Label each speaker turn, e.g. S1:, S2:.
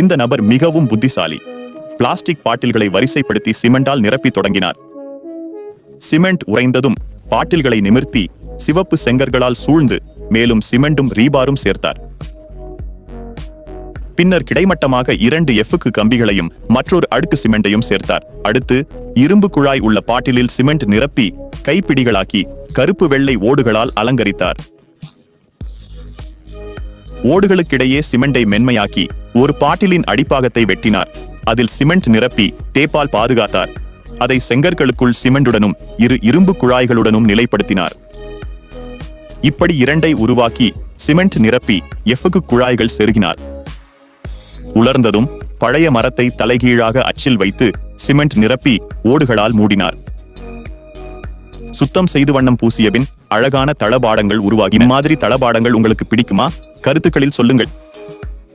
S1: இந்த நபர் மிகவும் புத்திசாலி. பிளாஸ்டிக் பாட்டில்களை வரிசைப்படுத்தி சிமெண்டால் நிரப்பி தொடங்கினார். சிமெண்ட் உறைந்ததும் பாட்டில்களை நிமிர்த்தி சிவப்பு செங்கற்களால் சூழ்ந்து மேலும் சிமெண்டும் ரீபாரும் சேர்த்தார். பின்னர் கிடைமட்டமாக இரண்டு எஃப்க்கு கம்பிகளையும் மற்றொரு அடுக்கு சிமெண்டையும் சேர்த்தார். அடுத்து இரும்பு குழாய் உள்ள பாட்டிலில் சிமெண்ட் நிரப்பி கைப்பிடிகளாக்கி கருப்பு வெள்ளை ஓடுகளால் அலங்கரித்தார். ஓடுகளுக்கிடையே சிமெண்டை மென்மையாக்கி ஒரு பாட்டிலின் அடிப்பாகத்தை வெட்டினார். அதில் சிமெண்ட் நிரப்பி டேப்பால் பாதுகாத்தார். அதை செங்கற்களுக்குள் சிமெண்டுடனும் இரு இரும்பு குழாய்களுடனும் நிலைப்படுத்தினார். இப்படி இரண்டை உருவாக்கி சிமெண்ட் நிரப்பி எஃப்க்கு குழாய்கள் செருகினார். உலர்ந்ததும் பழைய மரத்தை தலைகீழாக அச்சில் வைத்து சிமெண்ட் நிரப்பி ஓடுகளால் மூடினார். சுத்தம் செய்து வண்ணம் பூசியபின் அழகான தளபாடங்கள் உருவாகி மாதிரி தளபாடங்கள் உங்களுக்கு பிடிக்குமா? கருத்துக்களில் சொல்லுங்கள்.